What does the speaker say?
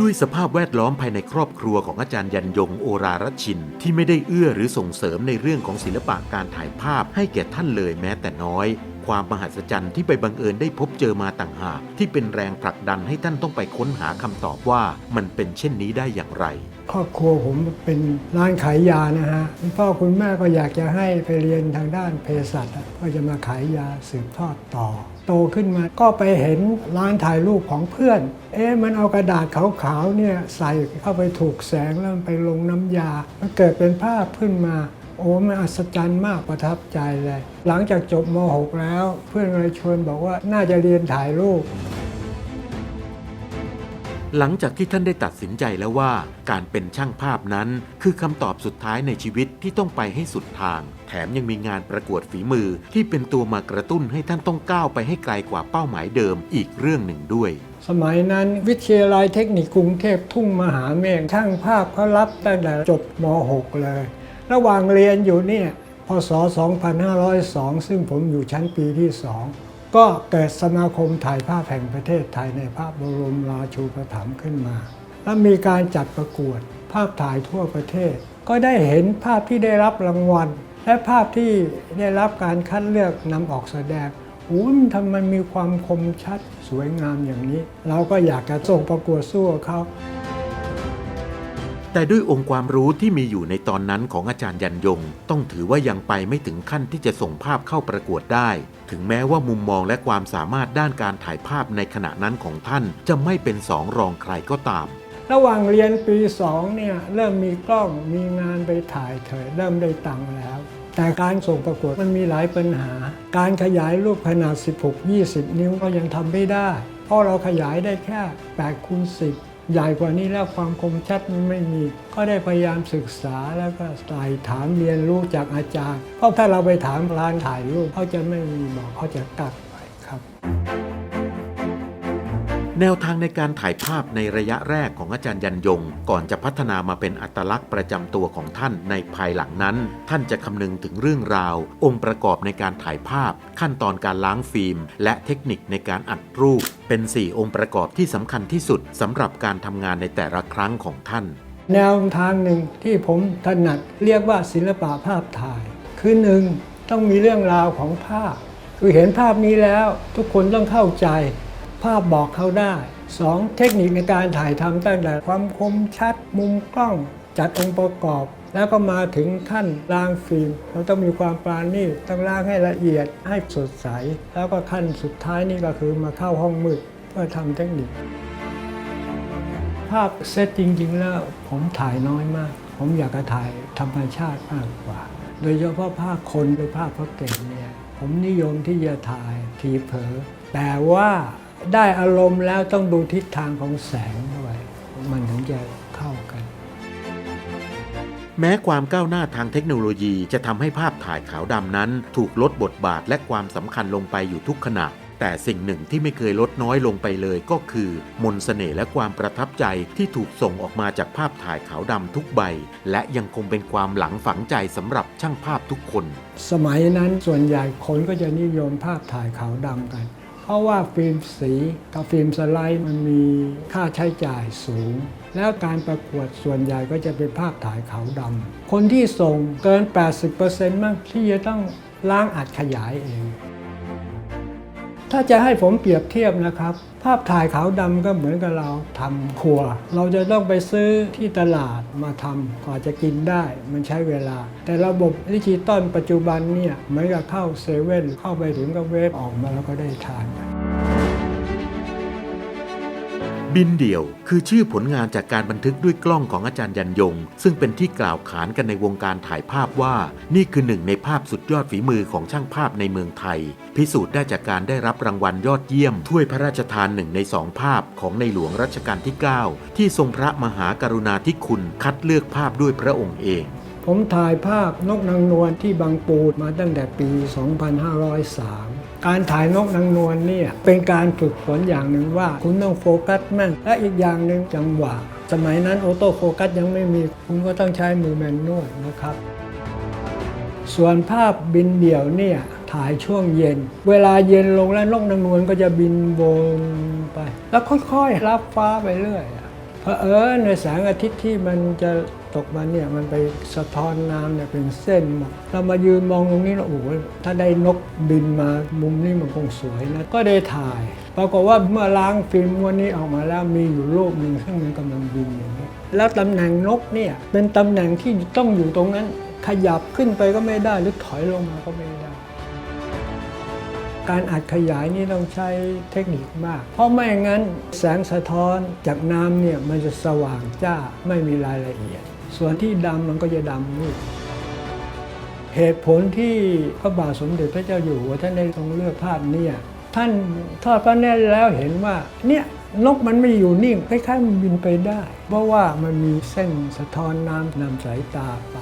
ด้วยสภาพแวดล้อมภายในครอบครัวของอาจารย์ยันยงโอรารชิน ที่ไม่ได้เอื้อหรือส่งเสริมในเรื่องของศิลปะการถ่ายภาพให้แก่ท่านเลยแม้แต่น้อย ความมหัศจรรย์ที่ไปบังเอิญได้พบเจอมาต่างหาก ที่เป็นแรงผลักดันให้ท่านต้องไปค้นหาคำตอบว่ามันเป็นเช่นนี้ได้อย่างไร ครอบครัวผมเป็นร้านขายยานะฮะคุณพ่อคุณแม่ก็อยากจะให้ไปเรียนทางด้านเภสัชก็จะมาขายยาสืบทอดต่อ โตขึ้นมาก็ไปเห็นร้านถ่ายรูปของเพื่อน เอ๊ะมันเอากระดาษขาวๆเนี่ยใส่เข้าไปถูกแสงแล้วมันไปลงน้ำยามันเกิดเป็นภาพขึ้นมา โอ้มันอัศจรรย์มากประทับใจเลย หลังจากจบม .6 แล้ว เพื่อนก็เลยชวนบอกว่าน่าจะเรียนถ่ายรูป หลังจากที่ท่านได้ตัดสินใจแล้วว่า การเป็นช่างภาพนั้น คือคำตอบสุดท้ายในชีวิตที่ต้องไปให้สุดทาง แถมยังมีงานประกวดฝีมือที่เป็นตัวมากระตุ้นให้ท่านต้องก้าวไปให้ไกลกว่าเป้าหมายเดิมอีกเรื่องหนึ่งด้วยสมัยนั้นวิทยาลัยเทคนิคกรุงเทพทุ่งมหาเมฆช่างภาพเขารับตั้งแต่จบม .6 เลย ระหว่างเรียนอยู่เนี่ยพศ 2502 ซึ่งผมอยู่ชั้นปีที่2ก็เกิดสมาคมถ่ายภาพแห่งประเทศไทยในภาพบรมราชูปถัมภ์ขึ้นมา และมีการจัดประกวดภาพถ่ายทั่วประเทศ ก็ได้เห็นภาพที่ได้รับรางวัล และภาพที่ได้รับการคัดเลือกนำออกแสดงโอ้มันทำไมมีความคมชัดสวยงามอย่างนี้ เราก็อยากจะส่งประกวดสู้เขา แต่ด้วยองค์ความรู้ที่มีอยู่ในตอนนั้นของอาจารย์ยันยง ต้องถือว่ายังไปไม่ถึงขั้นที่จะส่งภาพเข้าประกวดได้ ถึงแม้ว่ามุมมองและความสามารถด้านการถ่ายภาพในขณะนั้นของท่านจะไม่เป็นสองรองใครก็ตาม ระหว่างเรียนปี2เนี่ยเริ่มมีกล้องมีงานไปถ่ายเถอะเริ่มได้ตังค์แล้ว แต่การส่งประกวดมันมีหลายปัญหา การขยายรูปขนาด 16-20 นิ้วก็ยังทำไม่ได้ เพราะเราขยายได้แค่8คูณ10 ใหญ่กว่านี้แล้วความคมชัดมันไม่มี ก็ได้พยายามศึกษาแล้วก็ไต่ถามเรียนรู้จากอาจารย์ เพราะถ้าเราไปถามร้านถ่ายรูปเขาจะไม่มีบอกเขาจะกักไปครับ แนวทางในการถ่ายภาพในระยะแรกของอาจารย์ยันยง ก่อนจะพัฒนามาเป็นอัตลักษณ์ประจำตัวของท่านในภายหลังนั้น ท่านจะคำนึงถึงเรื่องราว องค์ประกอบในการถ่ายภาพ ขั้นตอนการล้างฟิล์ม และเทคนิคในการอัดรูป เป็น 4 องค์ประกอบที่สำคัญที่สุดสำหรับการทำงานในแต่ละครั้งของท่าน แนวทางหนึ่งที่ผมถนัดเรียกว่าศิลปะภาพถ่าย คือหนึ่งต้องมีเรื่องราวของภาพ คือเห็นภาพนี้แล้วทุกคนต้องเข้าใจ ภาพบอกเขาได้สองเทคนิคในการถ่ายทำตั้งแต่ความคมชัดมุมกล้องจัดองค์ประกอบ แล้วก็มาถึงขั้นล้างฟิล์ม เราต้องมีความปราณีตต้องล้างให้ละเอียดให้สดใส แล้วก็ขั้นสุดท้ายนี่ก็คือมาเข้าห้องมืดเพื่อทำเทคนิค ภาพเซตจริง ๆ แล้วผมถ่ายน้อยมาก ผมอยากจะถ่ายธรรมชาติมากกว่า โดยเฉพาะภาพคนหรือภาพพระเก่งเนี่ยผมนิยมที่จะถ่ายทีเผลอแต่ว่า ได้อารมณ์แล้วต้องดูทิศทางของแสงด้วยมันถึงจะเข้ากัน แม้ความก้าวหน้าทางเทคโนโลยีจะทำให้ภาพถ่ายขาวดำนั้น ถูกลดบทบาทและความสำคัญลงไปอยู่ทุกขณะ แต่สิ่งหนึ่งที่ไม่เคยลดน้อยลงไปเลยก็คือ มนสเสน่ห์และความประทับใจที่ถูกส่งออกมาจากภาพถ่ายขาวดำทุกใบ และยังคงเป็นความหลังฝังใจสำหรับช่างภาพทุกคน สมัยนั้นส่วนใหญ่คนก็จะนิยมภาพถ่ายขาวดำกันเพ ราะว่าฟิล์มสีกับฟิล์มสไลด์มันมีค่าใช้จ่ายสูง แล้วการประกวดส่วนใหญ่ก็จะเป็นภาพถ่ายขาวดำคนที่ส่งเกิน 80%มั้งที่จะต้องล้างอัดขยายเอง ถ้าจะให้ผมเปรียบเทียบนะครับ ภาพถ่ายขาวดำก็เหมือนกับเราทำครัว เราจะต้องไปซื้อที่ตลาดมาทำกว่าจะกินได้ มันใช้เวลา แต่ระบบดิจิตอลปัจจุบันเนี่ยเหมือนกับเข้าเซเว่นเข้าไปถึงก็เวฟออกมาแล้วก็ได้ทาน บินเดี่ยว คือชื่อผลงานจากการบันทึกด้วยกล้องของอาจารย์ยันยง ซึ่งเป็นที่กล่าวขานกันในวงการถ่ายภาพว่า นี่คือหนึ่งในภาพสุดยอดฝีมือของช่างภาพในเมืองไทย พิสูจน์ได้จากการได้รับรางวัลยอดเยี่ยม ถ้วยพระราชทานหนึ่งในสองภาพของในหลวงรัชกาลที่ 9 ที่ทรงพระมหากรุณาธิคุณคัดเลือกภาพด้วยพระองค์เองผมถ่ายภาพนกนางนวลที่บางปูมาตั้งแต่ปี 2503 การถ่ายนกนางนวลเนี่ยเป็นการฝึกฝนอย่างหนึ่งว่า คุณต้องโฟกัสแม่นและอีกอย่างหนึ่งจังหวะ สมัยนั้นออโต้โฟกัสยังไม่มี คุณก็ต้องใช้มือแมนนวลนะครับ ส่วนภาพบินเดี่ยวเนี่ยถ่ายช่วงเย็น เวลาเย็นลงแล้วนกนางนวลก็จะบินวนไป แล้วค่อยๆรับฟ้าไปเรื่อยเพราะเออในแสงอาทิตย์ที่มันจะ ตกมาเนี่ยมันไปสะท้อนน้ำเนี่ยเป็นเส้นมาเรามายืนมองตรงนี้แล้วโอ้โหถ้าได้นกบินมามุมนี้มันคงสวยนะก็ได้ถ่าย ปรากฏว่าเมื่อล้างฟิล์มวันนี้ออกมาแล้วมีอยู่รูปหนึ่งซึ่งมันกำลังบินอย่างนี้แล้วตำแหน่งนกเนี่ยเป็นตำแหน่งที่ต้องอยู่ตรงนั้น ขยับขึ้นไปก็ไม่ได้หรือถอยลงมาก็ไม่ได้การอัดขยายนี่ต้องใช้เทคนิคมาก เพราะไม่งั้นแสงสะท้อนจากน้ำเนี่ยมันจะสว่างจ้าไม่มีรายละเอียด ส่วนที่ดำมันก็จะดำนี่เหตุผลที่พระบาทสมเด็จพระเจ้าอยู่หัวท่านได้ทรงเลือกภาพเนี่ยท่านทอดพระเนตรแล้วเห็นว่าเนี่ยนกมันไม่อยู่นิ่งคล้ายๆมันบินไปได้ เพราะว่ามันมีเส้นสะท้อนน้ำนำสายตาไป